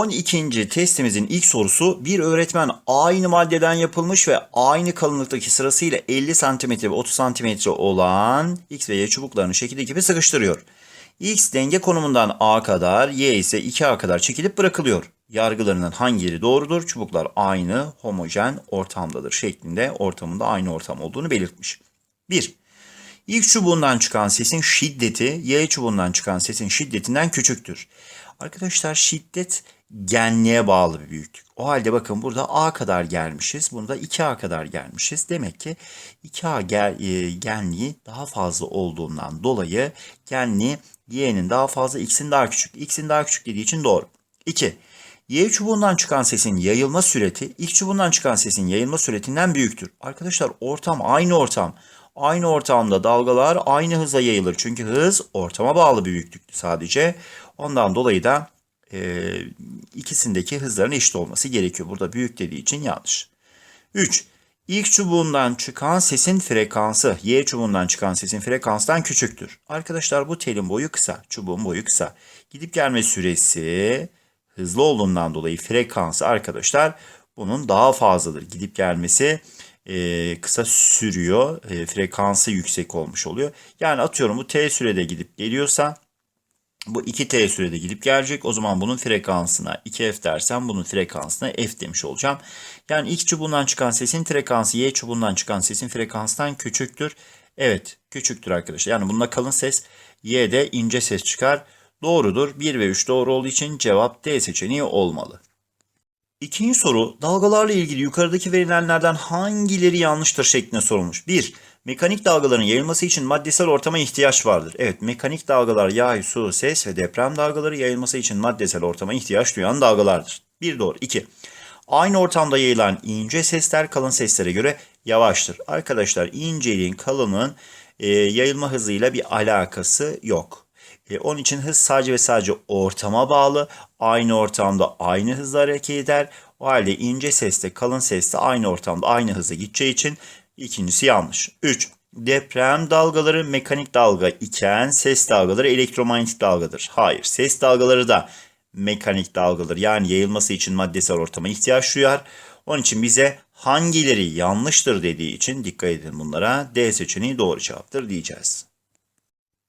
12. testimizin ilk sorusu bir öğretmen aynı maddeden yapılmış ve aynı kalınlıktaki sırasıyla 50 cm ve 30 cm olan X ve Y çubuklarını şekilde gibi sıkıştırıyor. X denge konumundan A kadar, Y ise 2A kadar çekilip bırakılıyor. Yargılarının hangileri doğrudur? Çubuklar aynı, homojen ortamdadır şeklinde ortamında aynı ortam olduğunu belirtmiş. 1. İlk çubuğundan çıkan sesin şiddeti Y çubuğundan çıkan sesin şiddetinden küçüktür. Arkadaşlar şiddet genliğe bağlı bir büyüklük. O halde bakın burada A kadar gelmişiz. Bunda 2A kadar gelmişiz. Demek ki 2A gel, e, genliği daha fazla olduğundan dolayı genliği Y'nin daha fazla, X'in daha küçük. X'in daha küçük dediği için doğru. 2. Y çubuğundan çıkan sesin yayılma süreti X çubuğundan çıkan sesin yayılma süretinden büyüktür. Arkadaşlar ortam aynı ortam. Aynı ortamda dalgalar aynı hıza yayılır. Çünkü hız ortama bağlı bir büyüklüktü sadece. Ondan dolayı da e, ikisindeki hızların eşit olması gerekiyor. Burada büyük dediği için yanlış. 3. İlk çubuğundan çıkan sesin frekansı Y çubuğundan çıkan sesin frekanstan küçüktür. Arkadaşlar bu telin boyu kısa, çubuğun boyu kısa. Gidip gelme süresi hızlı olduğundan dolayı frekansı arkadaşlar bunun daha fazladır. Gidip gelmesi e, kısa sürüyor. E, frekansı yüksek olmuş oluyor. Yani atıyorum bu t sürede gidip geliyorsa bu 2t sürede gidip gelecek. O zaman bunun frekansına 2f dersem bunun frekansına f demiş olacağım. Yani x çubuğundan çıkan sesin frekansı y çubuğundan çıkan sesin frekansından küçüktür. Evet küçüktür arkadaşlar. Yani bunda kalın ses y'de ince ses çıkar. Doğrudur. 1 ve 3 doğru olduğu için cevap D seçeneği olmalı. İkinci soru dalgalarla ilgili yukarıdaki verilenlerden hangileri yanlıştır şeklinde sorulmuş. 1. Mekanik dalgaların yayılması için maddesel ortama ihtiyaç vardır. Evet mekanik dalgalar yağ, su, ses ve deprem dalgaları yayılması için maddesel ortama ihtiyaç duyan dalgalardır. 1 doğru. 2. Aynı ortamda yayılan ince sesler kalın seslere göre yavaştır. Arkadaşlar inceliğin kalının e, yayılma hızıyla bir alakası yok. E, onun için hız sadece ve sadece ortama bağlı. Aynı ortamda aynı hızla hareket eder. O halde ince sesle kalın sesle aynı ortamda aynı hızla gideceği için ikincisi yanlış. 3. Deprem dalgaları mekanik dalga iken ses dalgaları elektromanyetik dalgadır. Hayır ses dalgaları da mekanik dalgadır. Yani yayılması için maddesel ortama ihtiyaç duyar. Onun için bize hangileri yanlıştır dediği için dikkat edin bunlara. D seçeneği doğru cevaptır diyeceğiz.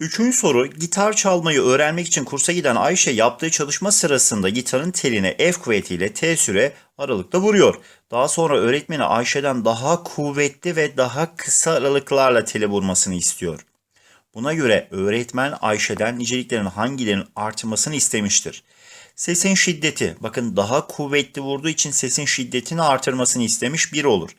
Üçüncü soru, gitar çalmayı öğrenmek için kursa giden Ayşe yaptığı çalışma sırasında gitarın teline F kuvvetiyle T süre aralıkta vuruyor. Daha sonra öğretmeni Ayşe'den daha kuvvetli ve daha kısa aralıklarla tele vurmasını istiyor. Buna göre öğretmen Ayşe'den niceliklerin hangilerinin artmasını istemiştir. Sesin şiddeti, bakın daha kuvvetli vurduğu için sesin şiddetini artırmasını istemiş bir olur.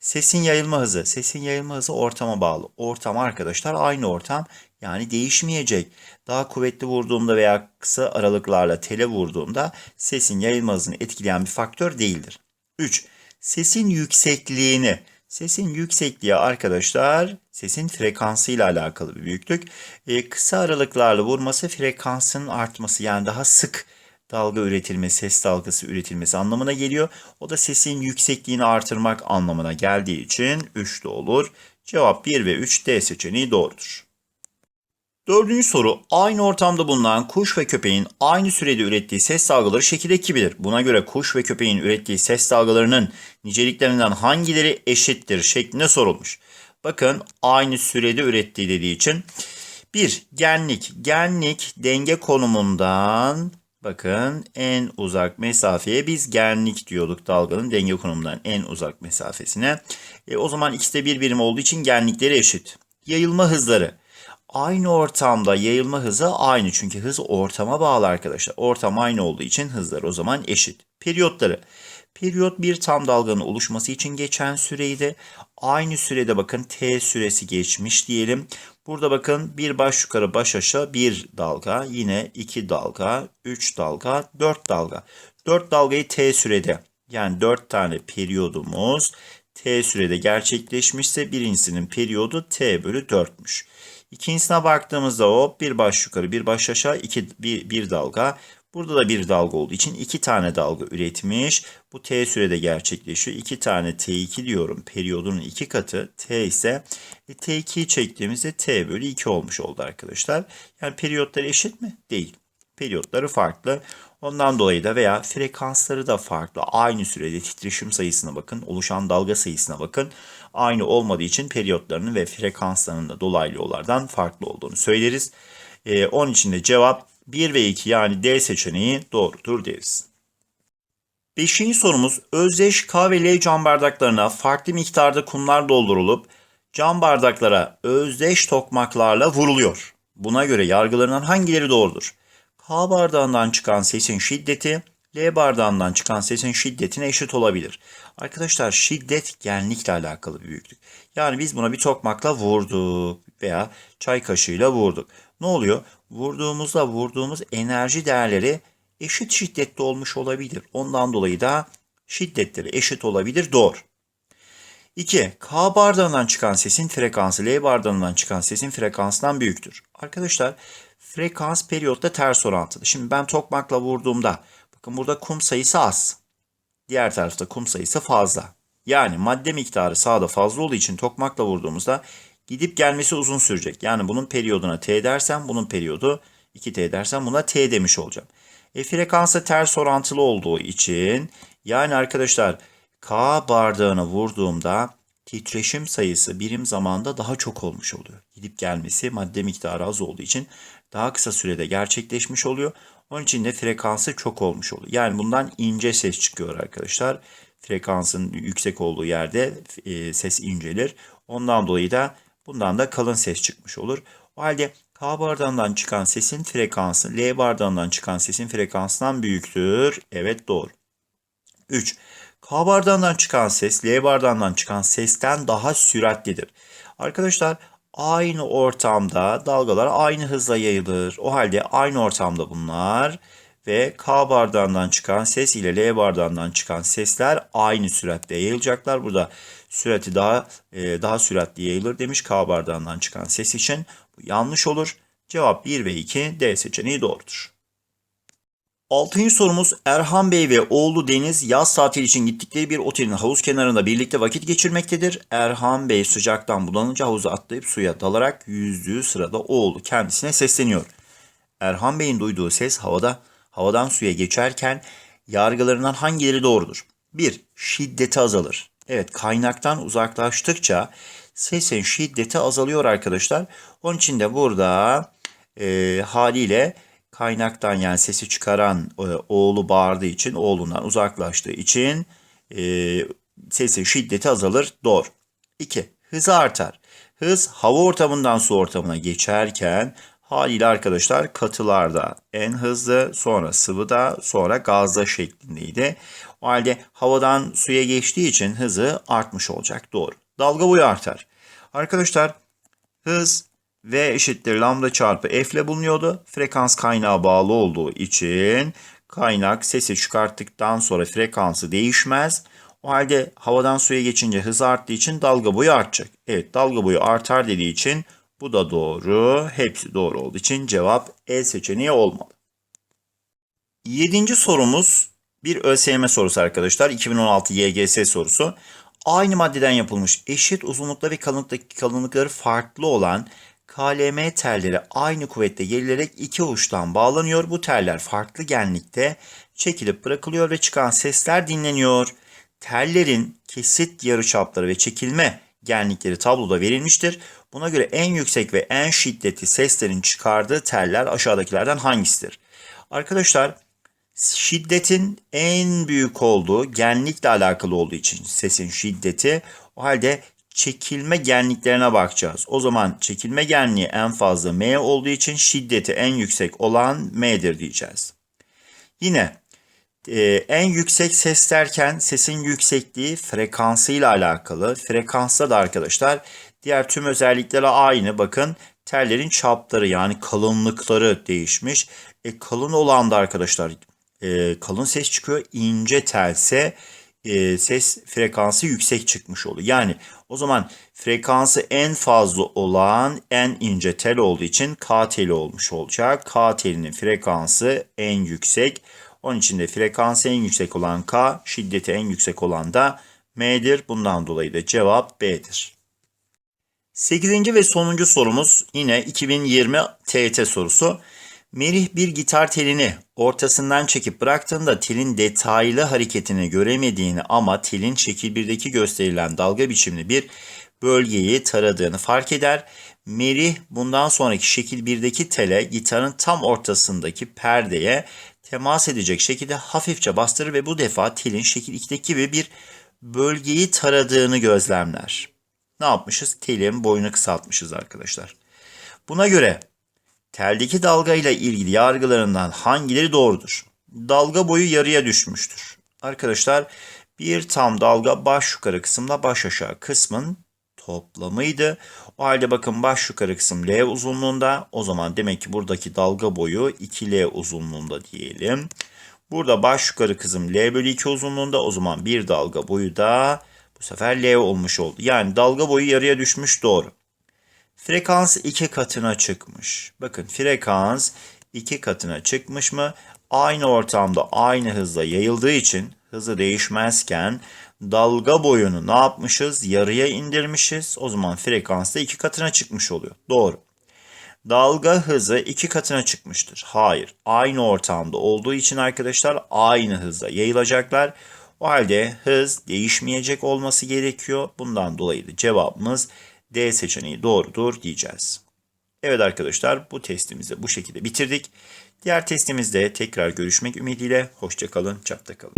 Sesin yayılma hızı, sesin yayılma hızı ortama bağlı. Ortam arkadaşlar aynı ortam yani değişmeyecek. Daha kuvvetli vurduğumda veya kısa aralıklarla tele vurduğumda sesin yayılma hızını etkileyen bir faktör değildir. 3. Sesin yüksekliğini. Sesin yüksekliği arkadaşlar sesin frekansıyla alakalı bir büyüklük. Ee, kısa aralıklarla vurması frekansının artması yani daha sık dalga üretilmesi, ses dalgası üretilmesi anlamına geliyor. O da sesin yüksekliğini artırmak anlamına geldiği için 3 de olur. Cevap 1 ve 3 D seçeneği doğrudur. Dördüncü soru. Aynı ortamda bulunan kuş ve köpeğin aynı sürede ürettiği ses dalgaları şekilde 2'dir. Buna göre kuş ve köpeğin ürettiği ses dalgalarının niceliklerinden hangileri eşittir şeklinde sorulmuş. Bakın aynı sürede ürettiği dediği için. 1. Genlik. Genlik denge konumundan bakın en uzak mesafeye biz genlik diyorduk dalganın denge konumundan en uzak mesafesine. E, o zaman ikisi de bir birim olduğu için genlikleri eşit. Yayılma hızları. Aynı ortamda yayılma hızı aynı çünkü hız ortama bağlı arkadaşlar. Ortam aynı olduğu için hızlar o zaman eşit. Periyotları. Periyot bir tam dalganın oluşması için geçen süreydi. Aynı sürede bakın t süresi geçmiş diyelim. Burada bakın bir baş yukarı baş aşağı bir dalga. Yine iki dalga, üç dalga, dört dalga. Dört dalgayı t sürede yani dört tane periyodumuz t sürede gerçekleşmişse birincisinin periyodu t bölü 4'müş. İkincisine baktığımızda o bir baş yukarı bir baş aşağı iki, bir, bir dalga. Burada da bir dalga olduğu için iki tane dalga üretmiş. Bu t sürede gerçekleşiyor. İki tane t2 diyorum. Periyodunun iki katı t ise e, t2'yi çektiğimizde t bölü 2 olmuş oldu arkadaşlar. Yani periyotları eşit mi? Değil. Periyotları farklı. Ondan dolayı da veya frekansları da farklı. Aynı sürede titreşim sayısına bakın, oluşan dalga sayısına bakın. Aynı olmadığı için periyotlarının ve frekanslarının da dolaylı yollardan farklı olduğunu söyleriz. Ee, onun için de cevap 1 ve 2 yani D seçeneği doğrudur deriz. Beşinci sorumuz özdeş K ve L cam bardaklarına farklı miktarda kumlar doldurulup cam bardaklara özdeş tokmaklarla vuruluyor. Buna göre yargılarından hangileri doğrudur? K bardağından çıkan sesin şiddeti L bardağından çıkan sesin şiddetine eşit olabilir. Arkadaşlar şiddet genlikle alakalı bir büyüklük. Yani biz buna bir tokmakla vurduk veya çay kaşığıyla vurduk. Ne oluyor? Vurduğumuzda vurduğumuz enerji değerleri eşit şiddette olmuş olabilir. Ondan dolayı da şiddetleri eşit olabilir. Doğru. 2. K bardağından çıkan sesin frekansı L bardağından çıkan sesin frekansından büyüktür. Arkadaşlar frekans periyotta ters orantılı. Şimdi ben tokmakla vurduğumda bakın burada kum sayısı az. Diğer tarafta kum sayısı fazla. Yani madde miktarı sağda fazla olduğu için tokmakla vurduğumuzda gidip gelmesi uzun sürecek. Yani bunun periyoduna T dersem bunun periyodu 2T dersem buna T demiş olacağım. E, frekansa ters orantılı olduğu için yani arkadaşlar K bardağına vurduğumda titreşim sayısı birim zamanda daha çok olmuş oluyor. Gidip gelmesi madde miktarı az olduğu için daha kısa sürede gerçekleşmiş oluyor. Onun için de frekansı çok olmuş oluyor. Yani bundan ince ses çıkıyor arkadaşlar. Frekansın yüksek olduğu yerde e, ses incelir. Ondan dolayı da bundan da kalın ses çıkmış olur. O halde K bardağından çıkan sesin frekansı L bardağından çıkan sesin frekansından büyüktür. Evet doğru. 3. K bardağından çıkan ses L bardağından çıkan sesten daha süratlidir. Arkadaşlar aynı ortamda dalgalar aynı hızla yayılır. O halde aynı ortamda bunlar ve K bardağından çıkan ses ile L bardağından çıkan sesler aynı süratle yayılacaklar. Burada sürati daha e, daha süratli yayılır demiş K bardağından çıkan ses için. Bu yanlış olur. Cevap 1 ve 2 D seçeneği doğrudur. Altıncı sorumuz Erhan Bey ve oğlu Deniz yaz tatili için gittikleri bir otelin havuz kenarında birlikte vakit geçirmektedir. Erhan Bey sıcaktan bulanınca havuza atlayıp suya dalarak yüzdüğü sırada oğlu kendisine sesleniyor. Erhan Bey'in duyduğu ses havada havadan suya geçerken yargılarından hangileri doğrudur? 1. Şiddeti azalır. Evet kaynaktan uzaklaştıkça sesin şiddeti azalıyor arkadaşlar. Onun için de burada e, haliyle kaynaktan yani sesi çıkaran e, oğlu bağırdığı için oğlundan uzaklaştığı için e, sesin şiddeti azalır. Doğru. 2. Hızı artar. Hız hava ortamından su ortamına geçerken haliyle arkadaşlar katılarda en hızlı sonra sıvıda sonra gazda şeklindeydi. O halde havadan suya geçtiği için hızı artmış olacak. Doğru. Dalga boyu artar. Arkadaşlar hız V eşittir lambda çarpı F ile bulunuyordu. Frekans kaynağı bağlı olduğu için kaynak sesi çıkarttıktan sonra frekansı değişmez. O halde havadan suya geçince hız arttığı için dalga boyu artacak. Evet dalga boyu artar dediği için bu da doğru. Hepsi doğru olduğu için cevap E seçeneği olmalı. Yedinci sorumuz bir ÖSYM sorusu arkadaşlar. 2016 YGS sorusu. Aynı maddeden yapılmış eşit uzunlukta ve kalınlıktaki kalınlıkları farklı olan KLM telleri aynı kuvvette gerilerek iki uçtan bağlanıyor. Bu teller farklı genlikte çekilip bırakılıyor ve çıkan sesler dinleniyor. Tellerin kesit yarıçapları ve çekilme genlikleri tabloda verilmiştir. Buna göre en yüksek ve en şiddetli seslerin çıkardığı teller aşağıdakilerden hangisidir? Arkadaşlar şiddetin en büyük olduğu genlikle alakalı olduğu için sesin şiddeti o halde çekilme genliklerine bakacağız. O zaman çekilme genliği en fazla M olduğu için şiddeti en yüksek olan M'dir diyeceğiz. Yine e, en yüksek ses derken sesin yüksekliği frekansıyla alakalı. Frekansta da arkadaşlar diğer tüm özellikleri aynı. Bakın tellerin çapları yani kalınlıkları değişmiş. E, kalın olan da arkadaşlar e, kalın ses çıkıyor. İnce telse e, ses frekansı yüksek çıkmış oluyor. Yani o zaman frekansı en fazla olan en ince tel olduğu için K teli olmuş olacak. K telinin frekansı en yüksek. Onun için de frekansı en yüksek olan K, şiddeti en yüksek olan da M'dir. Bundan dolayı da cevap B'dir. Sekizinci ve sonuncu sorumuz yine 2020 TET sorusu. Merih bir gitar telini ortasından çekip bıraktığında telin detaylı hareketini göremediğini ama telin şekil 1'deki gösterilen dalga biçimli bir bölgeyi taradığını fark eder. Merih bundan sonraki şekil 1'deki tele gitarın tam ortasındaki perdeye temas edecek şekilde hafifçe bastırır ve bu defa telin şekil 2'deki gibi bir bölgeyi taradığını gözlemler. Ne yapmışız? Telin boyunu kısaltmışız arkadaşlar. Buna göre teldeki dalga ile ilgili yargılarından hangileri doğrudur? Dalga boyu yarıya düşmüştür. Arkadaşlar bir tam dalga baş yukarı kısımla baş aşağı kısmın toplamıydı. O halde bakın baş yukarı kısım L uzunluğunda. O zaman demek ki buradaki dalga boyu 2L uzunluğunda diyelim. Burada baş yukarı kısım L bölü 2 uzunluğunda. O zaman bir dalga boyu da bu sefer L olmuş oldu. Yani dalga boyu yarıya düşmüş doğru. Frekans iki katına çıkmış. Bakın frekans iki katına çıkmış mı? Aynı ortamda aynı hızla yayıldığı için hızı değişmezken dalga boyunu ne yapmışız? Yarıya indirmişiz. O zaman frekans da iki katına çıkmış oluyor. Doğru. Dalga hızı iki katına çıkmıştır. Hayır. Aynı ortamda olduğu için arkadaşlar aynı hızla yayılacaklar. O halde hız değişmeyecek olması gerekiyor. Bundan dolayı da cevabımız D seçeneği doğrudur diyeceğiz. Evet arkadaşlar bu testimizi bu şekilde bitirdik. Diğer testimizde tekrar görüşmek ümidiyle. Hoşçakalın, çapta kalın.